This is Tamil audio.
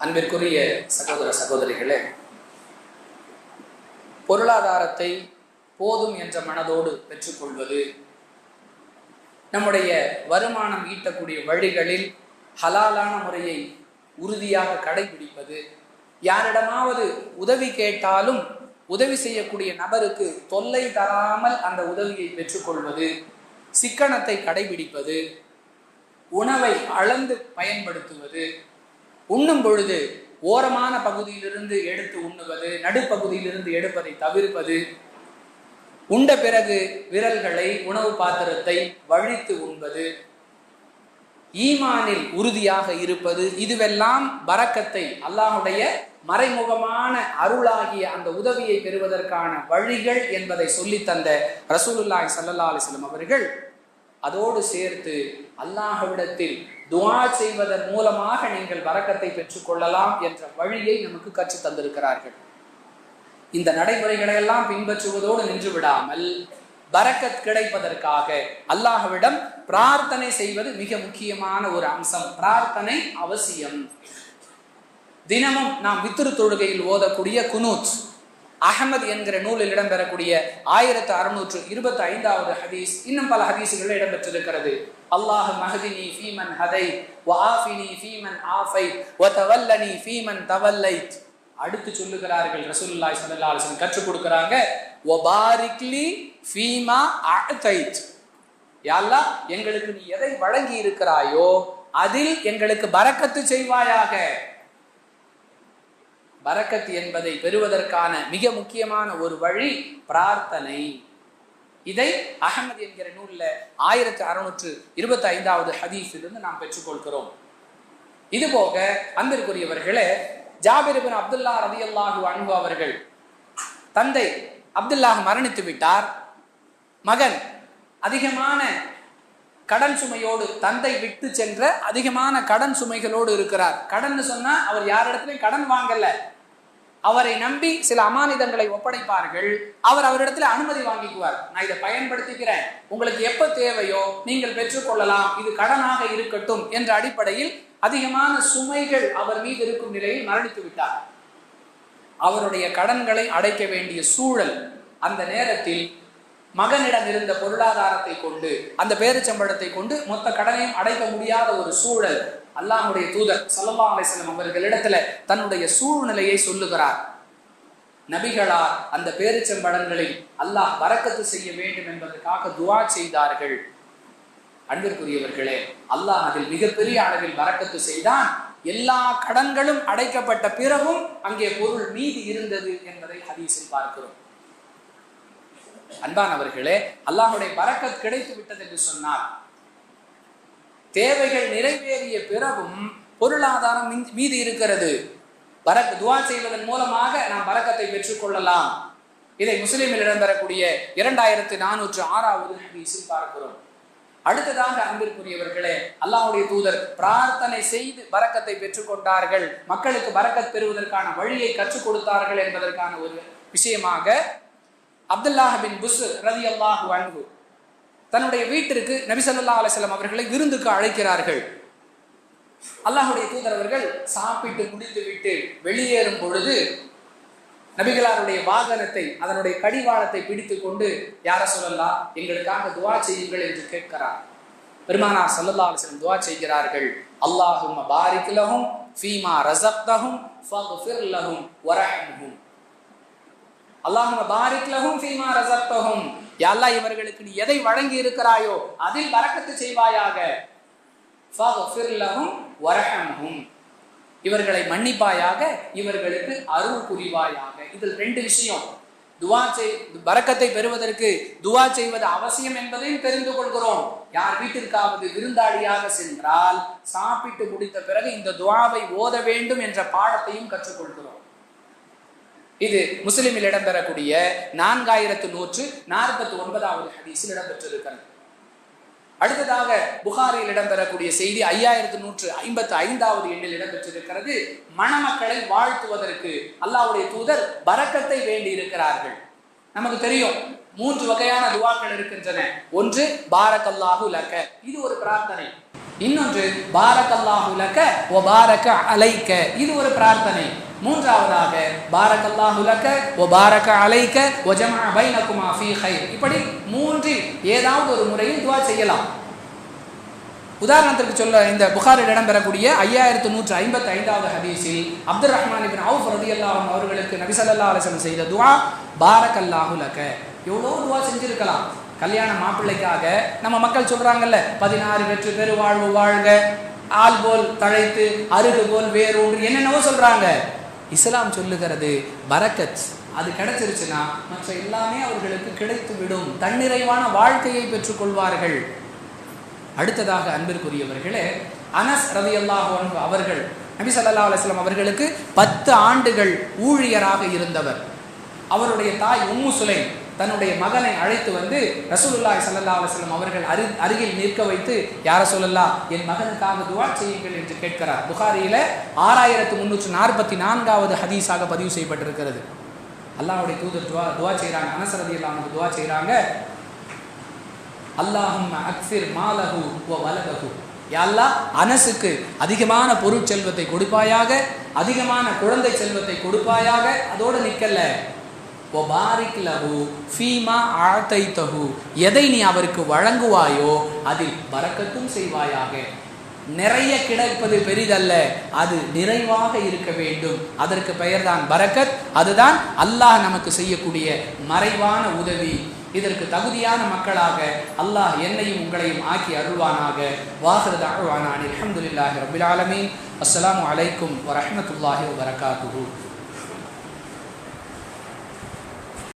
அன்பிற்குரிய சகோதர சகோதரிகளே பொருளாதாரத்தை போதும் என்ற மனதோடு பெற்றுக்கொள்வது நம்முடைய வருமானம் ஈட்டக்கூடிய வழிகளில் ஹலாலான முறையை உறுதியாக கடைபிடிப்பது யாரிடமாவது உதவி கேட்டாலும் உதவி செய்யக்கூடிய நபருக்கு தொல்லை தராமல் அந்த உதவியை பெற்றுக்கொள்வது சிக்கனத்தை கடைபிடிப்பது உணவை அளந்து பயன்படுத்துவது உண்ணும் பொழுது ஓரமான பகுதியிலிருந்து எடுத்து உண்ணுவது நடுப்பகுதியிலிருந்து எடுப்பதை தவிர்ப்பது உண்ட பிறகு விரல்களை உணவு பாத்திரத்தை வழித்து உண்பது ஈமானில் உறுதியாக இருப்பது இதுவெல்லாம் வரக்கத்தை அல்லாஹுடைய மறைமுகமான அருளாகிய அந்த உதவியை பெறுவதற்கான வழிகள் என்பதை சொல்லித்தந்த தந்த ரசூலுல்லாஹி சல்லா அலிஸ்லம் அவர்கள் அதோடு சேர்த்து அல்லாஹ்விடத்தில் துவா செய்வதன் மூலமாக நீங்கள் வரக்கத்தை பெற்றுக்கொள்ளலாம் என்ற வழியை நமக்கு கற்று தந்திருக்கிறார்கள். இந்த நடைமுறைகளை எல்லாம் பின்பற்றுவதோடு நின்று விடாமல் பரக்கத் கிடைப்பதற்காக அல்லாஹ்விடம் பிரார்த்தனை செய்வது மிக முக்கியமான ஒரு அம்சம். பிரார்த்தனை அவசியம். தினமும் நாம் வித்திரு தொழுகையில் ஓதக்கூடிய குனூத். அகமது என்கிற நூலில் இடம்பெறக்கூடிய ஆயிரத்து அறுநூற்று இருபத்தி ஐந்தாவது ஹதீஸ். இன்னும் பல ஹதீஸுகளில் இடம்பெற்றிருக்கிறது. அல்லாஹ் மஹதினி ஃபீமன் ஹதை வஆஃபினி ஃபீமன் ஆஃபை வதவல்லனி ஃபீமன் தவல்லை அடுத்து சொல்லுகிறார்கள் ரசூலுல்லாஹி ஸல்லல்லாஹு அலைஹி வஸல்லம் கற்றுக் கொடுக்கறாங்க. வபாரிக்லி ஃபீமா அஅதைத் யா எங்களுக்கு நீ எதை வழங்கி இருக்கிறாயோ அதில் எங்களுக்கு பரக்கத்து செய்வாயாக. பறக்கத் என்பதை பெறுவதற்கான மிக முக்கியமான ஒரு வழி பிரார்த்தனை. இதை அகமது என்கிற நூல்ல ஆயிரத்தி அறுநூற்று இருபத்தி ஐந்தாவது ஹதீஸிலிருந்து நாம் பெற்றுக்கொள்கிறோம். இது போக அன்பிற்குரியவர்களே ஜாபிர்பின் அப்துல்லா ரதி அல்லாஹு அன்பு அவர்கள் தந்தை அப்துல்லாஹ் மரணித்து விட்டார். மகன் அதிகமான கடன் சுமையோடு தந்தை விட்டு சென்ற அதிகமான கடன் சுமைகளோடு இருக்கிறார். கடன் சொன்னா அவர் யாரிடத்திலையும் கடன் வாங்கல. அவரை நம்பி சில அமானிதங்களை ஒப்படைப்பார்கள். அவர் அவரிடத்துல அனுமதி வாங்கிக்குவார். நான் இதை பயன்படுத்திக்கிறேன். உங்களுக்கு எப்ப தேவையோ நீங்கள் பெற்றுக்கொள்ளலாம். இது கடனாக இருக்கட்டும் என்ற அடிப்படையில் அதிகமான சுமைகள் அவர் மீது இருக்கும் நிலையில் மரணித்து விட்டார். அவருடைய கடன்களை அடைக்க வேண்டிய சூழல் அந்த நேரத்தில் மகனிடம் இருந்த பொருளாதாரத்தை கொண்டு அந்த பேருச்சம்பளத்தை கொண்டு மொத்த கடனையும் அடைக்க முடியாத ஒரு சூழல். அல்லாஹுடைய தூதர் சல்லா அலிஸ்லம் அவர்களிடத்துல தன்னுடைய சூழ்நிலையை சொல்லுகிறார். நபிகளார் அந்த பேரிச்சம்பழங்களை அல்லாஹ் வரக்கத்து செய்ய வேண்டும் என்பதற்காக துவா செய்தார்கள். அன்பிற்குரியவர்களே அல்லாஹ் அதில் மிகப்பெரிய அளவில் வரக்கத்து செய்தான். எல்லா கடன்களும் அடைக்கப்பட்ட பிறகும் அங்கே பொருள் மீதி இருந்தது என்பதை ஹதீஸில் பார்க்கிறோம். அன்பானவர்களே அல்லாஹுடைய வரக்கத் கிடைத்து விட்டது என்று சொன்னார் தேவைகள் நிறைவேறிய பிறகும் பொருளாதாரம் மீதி இருக்கிறது. பரக் துவா செய்வதன் மூலமாக நாம் பறக்கத்தை பெற்றுக்கொள்ளலாம் இதை முஸ்லீமில் இடம்பெறக்கூடிய இரண்டாயிரத்தி நானூற்று ஆறாவது ஹதீஸில் பார்க்கிறோம். அடுத்ததாக அன்பிற்குரியவர்களே அல்லாஹுடைய தூதர் பிரார்த்தனை செய்து பறக்கத்தை பெற்றுக்கொண்டார்கள் மக்களுக்கு பறக்கத் பெறுவதற்கான வழியை கற்றுக் கொடுத்தார்கள் என்பதற்கான ஒரு விஷயமாக அப்துல்லாஹ் பின் புஸ் ரதி அல்லாஹு அன்பு தன்னுடைய வீட்டிற்கு நபிசல்லா அலிஸ்லாம் அவர்களை விருந்துக்கு அழைக்கிறார்கள். அல்லாஹுடைய தூதர் அவர்கள் சாப்பிட்டு முடித்து விட்டு வெளியேறும் பொழுது நபிகளாருடைய வாகனத்தை அதனுடைய கடிவாளத்தை பிடித்து கொண்டு யார சொல்லலாம் எங்களுக்காக துவா செய்யுங்கள் என்று கேட்கிறார். பெருமானா சல்லல்லா அலிஸ்லம் துவா செய்கிறார்கள். அல்லாஹும் பாரிக் லஹும் ஃபீமா ரஸக்தஹும் ஃபஃபிர் லஹும் வரஹம்ஹும். அல்லாஹும் பாரிக் லஹும் ஃபீமா ரஸக்தஹும். யா இவர்களுக்கு நீ எதை வழங்கி இருக்கிறாயோ அதில் பரக்கத்து செய்வாயாக. ஃபக்ஃபிர் லஹும் வரஹம்ஹும். இவர்களை மன்னிப்பாயாக இவர்களுக்கு அருள் புரிவாயாக. இதில் ரெண்டு விஷயம். துவா செய் பறக்கத்தை பெறுவதற்கு துவா செய்வது அவசியம் என்பதையும் தெரிந்து கொள்கிறோம். யார் வீட்டிற்காவது விருந்தாளியாக சென்றால் சாப்பிட்டு முடித்த பிறகு இந்த துவாவை ஓத வேண்டும் என்ற பாடத்தையும் கற்றுக்கொள்கிறோம். இது முஸ்லிமில் இடம்பெறக்கூடிய நான்காயிரத்து நூற்று நாற்பத்தி ஒன்பதாவது ஹதீஸில் இடம்பெற்றிருக்கிறது. அடுத்ததாக புகாரில் இடம்பெறக்கூடிய செய்தி ஐயாயிரத்து நூற்று ஐம்பத்து ஐந்தாவது எண்ணில் இடம்பெற்றிருக்கிறது. மணமக்களை வாழ்த்துவதற்கு அல்லாவுடைய தூதர் பறக்கத்தை வேண்டி இருக்கிறார்கள். நமக்கு தெரியும் மூன்று வகையான துவாக்கள் இருக்கின்றன. ஒன்று பாரக்கல்லாஹு லக்க இது ஒரு பிரார்த்தனை. இன்னொன்று பாரக் லக்க ஓ பாரக அலைக்க. இது ஒரு பிரார்த்தனை. மூன்றாவதாக பாரக் அல்லாஹுலக ஓ பாரக அலைக்க ஓ ஜமா பைனகுமா ஃபீ ஹைர் இப்படி மூன்றில் ஏதாவது ஒரு முறையில் துவா செய்யலாம். உதாரணத்திற்கு சொல்ல இந்த புகாரில் இடம்பெறக்கூடிய ஐயாயிரத்து நூற்று ஐம்பத்தி ஐந்தாவது ஹதீஸில் அப்துல் ரஹ்மான் இபின் அவுஃப் ரதி அல்லாஹ் அவர்களுக்கு நபிசல்லா சல்லா செய்த துவா பாரக் எவ்வளோ துவா செஞ்சிருக்கலாம். கல்யாண மாப்பிள்ளைக்காக நம்ம மக்கள் சொல்கிறாங்கல்ல பதினாறு வெற்றி பெரு வாழ்வு வாழ்க ஆள் போல் தழைத்து அருகு போல் வேரூன்று என்னென்னவோ சொல்கிறாங்க இஸ்லாம் சொல்லுகிறது பரக்கத். அது கிடைச்சிருச்சுன்னா மற்ற எல்லாமே அவர்களுக்கு கிடைத்து விடும் தன்னிறைவான வாழ்க்கையை பெற்றுக்கொள்வார்கள். அடுத்ததாக அன்பிற்குரியவர்களே அனஸ் ரவி அல்லாஹு அவர்கள் நபி சல்லா அலுவலம் அவர்களுக்கு பத்து ஆண்டுகள் ஊழியராக இருந்தவர். அவருடைய தாய் உம்மு சுலை தன்னுடைய மகனை அழைத்து வந்து ரசூலுல்லாய் சல்லா அலுவலம் அவர்கள் அரு அருகில் நிற்க வைத்து யார சொல்லல்லா என் மகனுக்காக துவா செய்யுங்கள் என்று கேட்கிறார். புகாரியில ஆறாயிரத்து முன்னூற்று நாற்பத்தி நான்காவது ஹதீஸாக பதிவு செய்யப்பட்டிருக்கிறது. அல்லாஹுடைய தூதர் துவா துவா செய்கிறாங்க அனசரதி இல்லாமல் துவா செய்கிறாங்க அல்லாஹும் அக்சிர் மாலகு ஓ வலககு யாழ்லா அனசுக்கு அதிகமான பொருட்செல்வத்தை கொடுப்பாயாக அதிகமான குழந்தை செல்வத்தை கொடுப்பாயாக அதோடு நிற்கல ஓ பாரிக் லஹு ஃபீமா ஆழ்த்தைத்தகு எதை நீ அவருக்கு வழங்குவாயோ அதில் பறக்கத்தும் செய்வாயாக. நிறைய கிடைப்பது பெரிதல்ல அது நிறைவாக இருக்க வேண்டும். அதற்கு பெயர்தான் பரக்கத். அதுதான் அல்லாஹ் நமக்கு செய்யக்கூடிய மறைவான உதவி. இதற்கு தகுதியான மக்களாக அல்லாஹ் என்னையும் உங்களையும் ஆக்கி அருள்வானாக. வாஹிரத் அருள்வானான் அலமதுல்லாஹி ரபில் ஆலமீன். அஸ்லாம் வலைக்கும் வரமத்துல்லாஹி வபரகாத்துஹு.